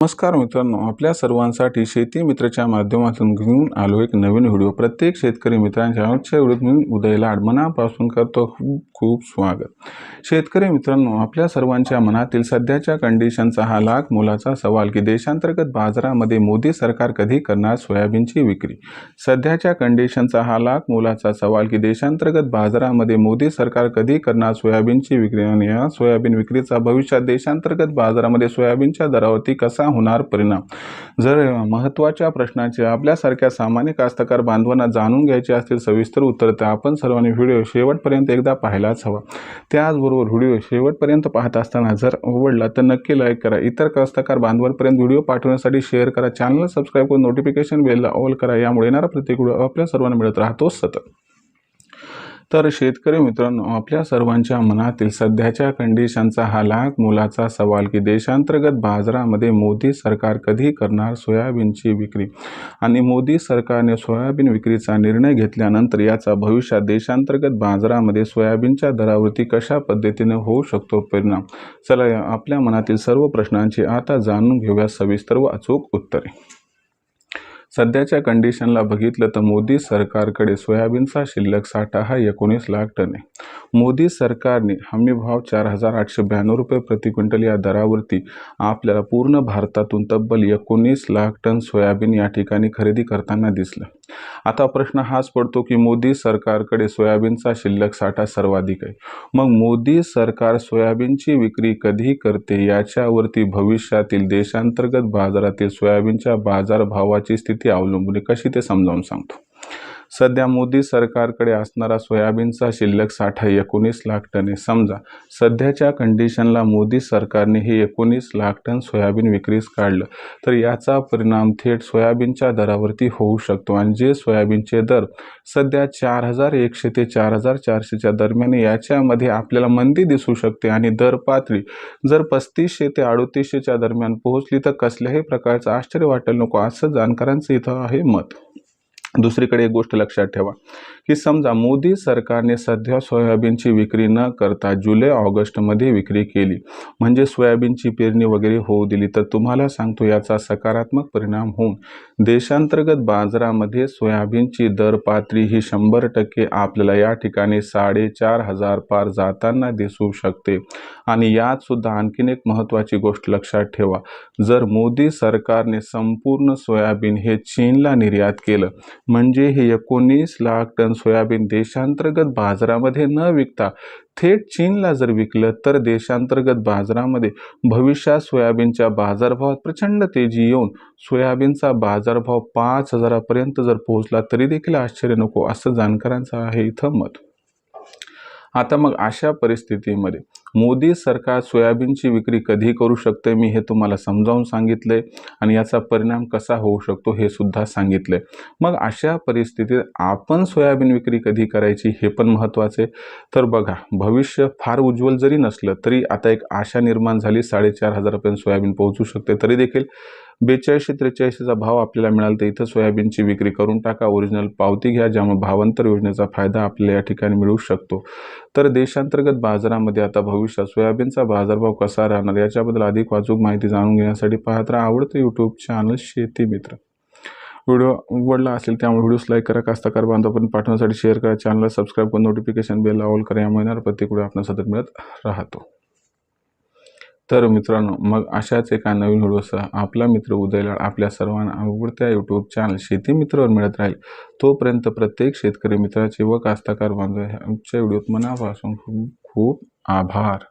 नमस्कार मित्रांनो आपल्या सर्वांसाठी शेती मित्रच्या माध्यमातून घेऊन आलो एक नवीन व्हिडिओ. प्रत्येक शेतकरी मित्रांच्या आजच्या व्हिडिओत मी उदयला मनापासून करतो खूप खूप स्वागत. शेतकरी मित्रांनो आपल्या सर्वांच्या मनातील सध्याच्या कंडिशनचा हा लाख मोलाचा सवाल की देशांतर्गत बाजारामध्ये मोदी सरकार कधी करणार सोयाबीनची विक्री? सध्याच्या कंडिशनचा हा लाख मोलाचा सवाल की देशांतर्गत बाजारामध्ये मोदी सरकार कधी करणार सोयाबीनची विक्री? आणि या सोयाबीन विक्रीचा भविष्यात देशांतर्गत बाजारामध्ये सोयाबीनच्या दरावरती कसा होणार परिणाम. जर महत्त्वाच्या प्रश्नाचे आपल्यासारख्या सामान्य कास्तकार बांधवांना जाणून घ्यायचे असतील सविस्तर उत्तर तर आपण सर्वांनी व्हिडिओ शेवटपर्यंत एकदा पाहायलाच हवा. त्याचबरोबर व्हिडिओ शेवटपर्यंत पाहत असताना जर आवडला तर नक्की लाईक करा. इतर कास्तकार बांधवांपर्यंत व्हिडिओ पाठवण्यासाठी शेअर करा. चॅनल सबस्क्राईब करून नोटिफिकेशन बेलला ऑल करा. यामुळे येणारा प्रत्येक व्हिडिओ आपल्या सर्वांना मिळत राहतो सतत. तर शेतकरी मित्रांनो आपल्या सर्वांच्या मनातील सध्याच्या कंडिशनचा हा लाख मोलाचा सवाल की देशांतर्गत बाजारामध्ये मोदी सरकार कधी करणार सोयाबीनची विक्री? आणि मोदी सरकारने सोयाबीन विक्रीचा निर्णय घेतल्यानंतर याचा भविष्यात देशांतर्गत बाजारामध्ये सोयाबीनच्या दरावरती कशा पद्धतीने होऊ शकतो परिणाम? चला या आपल्या मनातील सर्व प्रश्नांची आता जाणून घेऊया सविस्तर व अचूक उत्तरे. सध्याच्या कंडिशनला बघितलं तर मोदी सरकारकडे सोयाबीनचा शिल्लक साठा हा एकोणीस लाख टन. आहे मोदी सरकारने हमी भाव चार हजार आठशे ब्याण्णव रुपये प्रति क्विंटल या दरावरती आपल्याला पूर्ण भारतातून तब्बल एकोणीस लाख टन सोयाबीन या ठिकाणी खरेदी करताना दिसलं. आता प्रश्न हाच पडतो की मोदी सरकारकडे सोयाबीनचा शिल्लक साठा सर्वाधिक आहे. मग मोदी सरकार सोयाबीनची विक्री कधी करते? याच्यावरती भविष्यातील देशांतर्गत बाजारातील सोयाबीनच्या बाजारभावाची स्थिती अवलंबून आहे. कशी ते समजावून सांगतो? सध्या मोदी सरकारकडे असणारा सोयाबीनचा शिल्लक साठा एकोणीस लाख टन. आहे समजा सध्याच्या कंडिशनला मोदी सरकारने हे एकोणीस लाख टन सोयाबीन विक्रीस काढलं तर याचा परिणाम थेट सोयाबीनच्या दरावरती होऊ शकतो. आणि जे सोयाबीनचे दर सध्या चार हजार एकशे ते चार हजार चारशेच्या दरम्यान याच्यामध्ये आपल्याला मंदी दिसू शकते. आणि दर पातळी जर पस्तीसशे ते अडोतीसशेच्या दरम्यान पोहोचली तर कसल्याही प्रकारचं आश्चर्य वाटेल नको. असं जाणकारांचं इथं आहे मत. दुसरीकडे एक गोष्ट लक्षात ठेवा की समजा मोदी सरकारने सध्या सोयाबीनची विक्री न करता जुलै ऑगस्टमध्ये विक्री केली. म्हणजे सोयाबीनची पेरणी वगैरे होऊ दिली तर तुम्हाला सांगतो याचा सकारात्मक परिणाम होऊन देशांतर्गत बाजारामध्ये सोयाबीनची दर पातळी ही शंभर टक्के आपल्याला या ठिकाणी साडेचार हजार पार जाताना दिसू शकते. आणि यात सुद्धा आणखीन एक महत्त्वाची गोष्ट लक्षात ठेवा जर मोदी सरकारने संपूर्ण सोयाबीन हे चीनला निर्यात केलं म्हणजे हे एकोणीस लाख टन सोयाबीन देशांतर्गत बाजारामध्ये न विकता थेट चीनला जर विकलं तर देशांतर्गत बाजारामध्ये भविष्यात सोयाबीनच्या बाजारभावात प्रचंड तेजी येऊन सोयाबीनचा बाजारभाव पाच हजारापर्यंत जर पोहोचला तरी देखील आश्चर्य नको असं जाणकारांचं आहे इथं मत. आता मग अशा परिस्थितीमध्ये मोदी सरकार सोयाबीनची विक्री कधी करू शकते मी हे तुम्हाला समजावून सांगितले आणि याचा परिणाम कसा होऊ शकतो हे सुद्धा सांगितले. मग अशा परिस्थितीत आपण सोयाबीन विक्री कधी करायची हे पण महत्त्वाचे. तर बघा भविष्य फार उज्ज्वल जरी नसलं तरी आता एक आशा निर्माण झाली साडेचार हजारापर्यंत सोयाबीन पोहोचू शकते तरी देखील. बेचाळीसशे त्रेचाळीसचा भाव आपल्याला मिळाला तर इथं सोयाबीनची विक्री करून टाका ओरिजिनल पावती घ्या ज्यामुळे भावांतर योजनेचा फायदा आपल्याला या ठिकाणी मिळू शकतो. तर देशांतर्गत बाजारामध्ये आता भविष्यात सोयाबीनचा बाजारभाव कसा राहणार याच्याबद्दल अधिक वाचूक माहिती जाणून घेण्यासाठी पाहत राहा आवडतं यूट्यूब चॅनल शेती मित्र. व्हिडिओ आवडला असेल त्यामुळे व्हिडिओस लाईक करा कास्तकार बांधवापर्यंत पाठवण्यासाठी शेअर करा चॅनलला सबस्क्राईब करून नोटिफिकेशन बेल ऑल करा यामुळे प्रत्येक व्हिडिओ आपल्याला सतत मिळत राहतो. तर मित्रांनो मग अशाच एका नवीन व्हिडिओसह आपला मित्र उदयलाड आपल्या सर्वांना आवडत्या यूट्यूब चॅनल शेती मित्रवर मिळत राहील. तोपर्यंत प्रत्येक शेतकरी मित्राचे व कास्तकार बांधव आमच्या व्हिडिओत मनापासून खूप खूप आभार